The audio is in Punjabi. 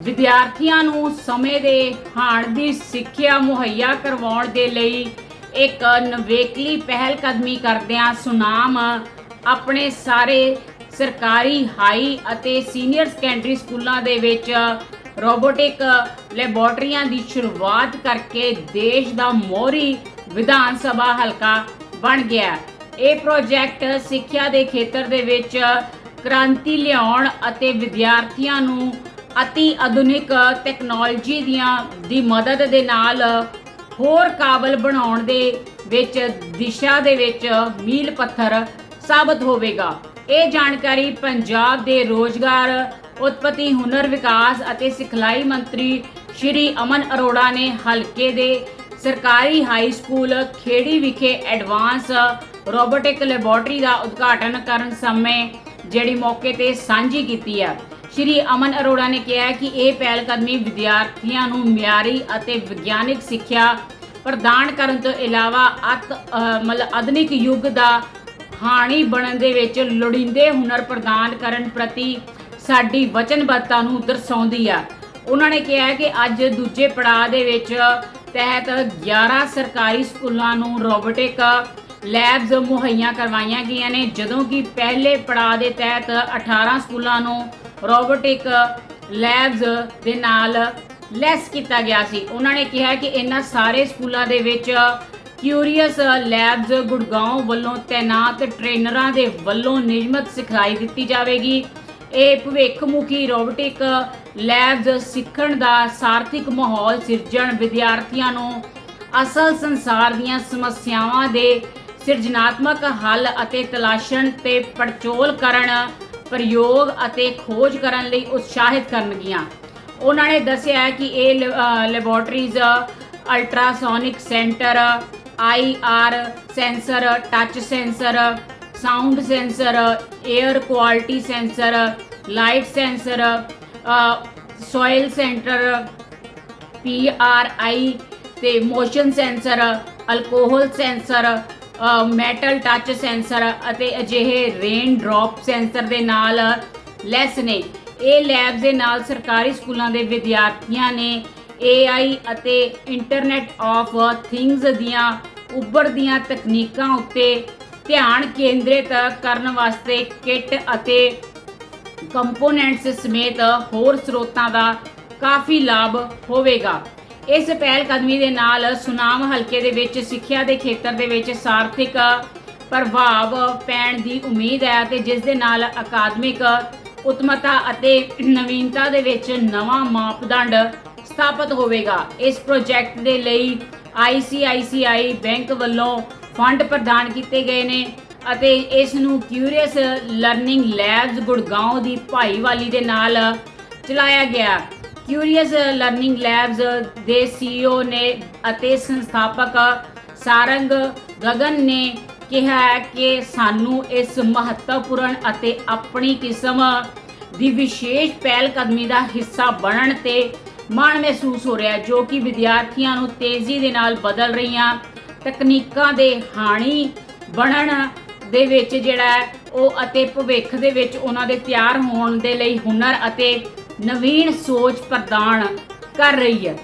ਵਿਦਿਆਰਥੀਆਂ ਨੂੰ ਸਮੇਂ ਦੇ ਹਾਣ ਦੀ ਸਿੱਖਿਆ ਮੁਹੱਈਆ ਕਰਵਾਉਣ ਦੇ ਲਈ ਇੱਕ ਨਵੇਕਲੀ ਪਹਿਲ ਕਦਮੀ ਕਰਦਿਆਂ ਸੁਨਾਮ ਆਪਣੇ ਸਾਰੇ ਸਰਕਾਰੀ ਹਾਈ ਅਤੇ ਸੀਨੀਅਰ ਸੈਕੰਡਰੀ ਸਕੂਲਾਂ ਦੇ ਵਿੱਚ ਰੋਬੋਟਿਕ ਲੈਬੋਰਟਰੀਆਂ ਦੀ ਸ਼ੁਰੂਆਤ ਕਰਕੇ ਦੇਸ਼ ਦਾ ਮੋਹਰੀ ਵਿਧਾਨ ਸਭਾ ਹਲਕਾ ਬਣ ਗਿਆ। ਇਹ ਪ੍ਰੋਜੈਕਟ ਸਿੱਖਿਆ ਦੇ ਖੇਤਰ ਦੇ ਵਿੱਚ ਕ੍ਰਾਂਤੀ ਲਿਆਉਣ ਅਤੇ ਵਿਦਿਆਰਥੀਆਂ ਨੂੰ ਅਤੀ ਆਧੁਨਿਕ ਟੈਕਨੋਲੋਜੀ ਦੀਆਂ ਦੀ ਮਦਦ ਦੇ ਨਾਲ ਹੋਰ ਕਾਬਲ ਬਣਾਉਣ ਦੇ ਵਿੱਚ, ਦਿਸ਼ਾ ਦੇ ਵਿੱਚ ਮੀਲ ਪੱਥਰ ਸਾਬਤ ਹੋਵੇਗਾ। ਇਹ ਜਾਣਕਾਰੀ ਪੰਜਾਬ ਦੇ ਰੋਜ਼ਗਾਰ, ਉਤਪਤੀ, ਹੁਨਰ ਵਿਕਾਸ ਅਤੇ ਸਿਖਲਾਈ ਮੰਤਰੀ ਸ਼੍ਰੀ ਅਮਨ ਅਰੋੜਾ ਨੇ ਹਲਕੇ ਦੇ ਸਰਕਾਰੀ ਹਾਈ ਸਕੂਲ ਖੇੜੀ ਵਿਖੇ ਐਡਵਾਂਸ ਰੋਬੋਟਿਕ ਲੈਬੋਰਟਰੀ ਦਾ ਉਦਘਾਟਨ ਕਰਨ ਸਮੇਂ ਜਿਹੜੀ ਮੌਕੇ ਤੇ ਸਾਂਝੀ ਕੀਤੀ ਹੈ। ਸ਼੍ਰੀ ਅਮਨ ਅਰੋੜਾ ਨੇ ਕਿਹਾ ਕਿ ਇਹ ਪਹਿਲ ਕਦਮੀ ਵਿਦਿਆਰਥੀਆਂ ਨੂੰ ਮਿਆਰੀ ਅਤੇ ਵਿਗਿਆਨਿਕ ਸਿੱਖਿਆ ਪ੍ਰਦਾਨ ਕਰਨ ਤੋਂ ਇਲਾਵਾ ਅਤ ਅਹ ਮਤਲਬ ਆਧੁਨਿਕ ਯੁੱਗ ਦਾ ਹਾਣੀ ਬਣਨ ਦੇ ਵਿੱਚ ਲੋੜੀਂਦੇ ਹੁਨਰ ਪ੍ਰਦਾਨ ਕਰਨ ਪ੍ਰਤੀ ਸਾਡੀ ਵਚਨਬੱਧਤਾ ਨੂੰ ਦਰਸਾਉਂਦੀ ਆ। ਉਹਨਾਂ ਨੇ ਕਿਹਾ ਕਿ ਅੱਜ ਦੂਜੇ ਪੜਾਅ ਦੇ ਵਿੱਚ ਤਹਿਤ 11 ਸਰਕਾਰੀ ਸਕੂਲਾਂ ਨੂੰ ਰੋਬੋਟਿਕ ਲੈਬਸ ਮੁਹੱਈਆ ਕਰਵਾਈਆਂ ਗਈਆਂ ਨੇ, ਜਦੋਂ ਕਿ ਪਹਿਲੇ ਪੜਾਅ ਦੇ ਤਹਿਤ 18 ਸਕੂਲਾਂ ਨੂੰ ਰੋਬੋਟਿਕ ਲੈਬਸ ਦੇ ਨਾਲ ਲੈਸ ਕੀਤਾ ਗਿਆ ਸੀ। ਉਹਨਾਂ ਨੇ ਕਿਹਾ ਕਿ ਇਹਨਾਂ ਸਾਰੇ ਸਕੂਲਾਂ ਦੇ ਵਿੱਚ ਕਿਊਰੀਅਸ ਲੈਬਸ ਗੁੜਗਾਉਂ ਵੱਲੋਂ ਤੈਨਾਤ ਟ੍ਰੇਨਰਾਂ ਦੇ ਵੱਲੋਂ ਨਿਯਮਤ ਸਿਖਲਾਈ ਦਿੱਤੀ ਜਾਵੇਗੀ। ਇਹ ਭਵਿੱਖਮੁਖੀ ਰੋਬੋਟਿਕ ਲੈਬਸ ਸਿੱਖਣ ਦਾ ਸਾਰਥਿਕ ਮਾਹੌਲ ਸਿਰਜਣ ਵਿਦਿਆਰਥੀਆਂ ਨੂੰ ਅਸਲ ਸੰਸਾਰ ਦੀਆਂ ਸਮੱਸਿਆਵਾਂ ਦੇ ਸਿਰਜਣਾਤਮਕ ਹੱਲ ਅਤੇ ਤਲਾਸ਼ਣ ਤੇ ਪੜਚੋਲ ਕਰਨ ਪ੍ਰਯੋਗ ਅਤੇ ਖੋਜ ਕਰਨ ਲਈ ਉਤਸ਼ਾਹਿਤ ਕਰਨਗੀਆਂ। ਉਹਨਾਂ ਨੇ ਦੱਸਿਆ ਹੈ ਕਿ ਇਹ laboratories, ultrasonic centre IR sensor, touch sensor, sound sensor air quality sensor, light sensor soil centre PRI ਤੇ motion sensor, alcohol sensor metal touch sensor ਅਤੇ ਅਜਿਹੇ ਰੇਨ ਡ੍ਰੌਪ ਸੈਂਸਰ ਦੇ ਨਾਲ ਲੈਸ ਨੇ। ਇਹ ਲੈਬਸ ਦੇ ਨਾਲ ਸਰਕਾਰੀ ਸਕੂਲਾਂ ਦੇ ਵਿਦਿਆਰਥੀਆਂ ਨੇ AI ਅਤੇ ਇੰਟਰਨੈਟ ਆਫ ਥਿੰਗਸ ਦੀਆਂ ਉੱਭਰਦੀਆਂ ਤਕਨੀਕਾਂ ਉੱਤੇ ਧਿਆਨ ਕੇਂਦਰਿਤ ਕਰਨ ਵਾਸਤੇ ਕਿੱਟ ਅਤੇ ਕੰਪੋਨੈਂਟਸ ਸਮੇਤ ਹੋਰ ਸਰੋਤਾਂ ਦਾ ਕਾਫੀ ਲਾਭ ਹੋਵੇਗਾ। ਇਸ ਪਹਿਲ ਕਦਮੀ ਦੇ ਨਾਲ ਸੁਨਾਮ ਹਲਕੇ ਦੇ ਵਿੱਚ ਸਿੱਖਿਆ ਦੇ ਖੇਤਰ ਦੇ ਵਿੱਚ ਸਾਰਥਿਕ ਪ੍ਰਭਾਵ ਪੈਣ ਦੀ ਉਮੀਦ ਹੈ ਤੇ ਜਿਸ ਦੇ ਨਾਲ ਅਕਾਦਮਿਕ ਉਤਮਤਾ ਅਤੇ ਨਵੀਨਤਾ ਦੇ ਵਿੱਚ ਨਵਾਂ ਮਾਪਦੰਡ ਸਥਾਪਿਤ ਹੋਵੇਗਾ। ਇਸ ਪ੍ਰੋਜੈਕਟ ਦੇ ਲਈ ICICI ਬੈਂਕ ਵੱਲੋਂ ਫੰਡ ਪ੍ਰਦਾਨ ਕੀਤੇ ਗਏ ਨੇ ਅਤੇ ਇਸ ਨੂੰ ਕਿਊਰੀਅਸ ਲਰਨਿੰਗ ਲੈਬਸ ਗੁੜਗਾਉਂ ਦੀ ਭਾਈਵਾਲੀ ਦੇ ਨਾਲ ਚਲਾਇਆ ਗਿਆ। ਕਿਊਰੀਅਸ ਲਰਨਿੰਗ ਲੈਬਸ ਦੇ ਸੀਈਓ ਨੇ ਅਤੇ ਸੰਸਥਾਪਕ uh, ਸਾਰੰਗ ਗਗਨ ਨੇ ਕਿਹਾ ਹੈ ਕਿ ਸਾਨੂੰ ਇਸ ਮਹੱਤਵਪੂਰਨ ਅਤੇ ਆਪਣੀ ਕਿਸਮ ਦੀ ਵਿਸ਼ੇਸ਼ ਪਹਿਲ ਕਦਮੀ ਦਾ ਹਿੱਸਾ ਬਣਨ ਤੇ ਮਾਣ ਮਹਿਸੂਸ ਹੋ ਰਿਹਾ ਜੋ ਕਿ ਵਿਦਿਆਰਥੀਆਂ ਨੂੰ ਤੇਜ਼ੀ ਦੇ ਨਾਲ ਬਦਲ ਰਹੀਆਂ ਤਕਨੀਕਾਂ ਦੇ ਹਾਣੀ ਬਣਨ ਦੇ ਵਿੱਚ ਜਿਹੜਾ ਉਹ ਅਤੇ ਭਵਿੱਖ ਦੇ ਵਿੱਚ ਉਹਨਾਂ ਦੇ ਤਿਆਰ ਹੋਣ ਦੇ ਲਈ ਹੁਨਰ ਅਤੇ ਨਵੀਨ ਸੋਚ ਪ੍ਰਦਾਨ ਕਰ ਰਹੀ ਹੈ।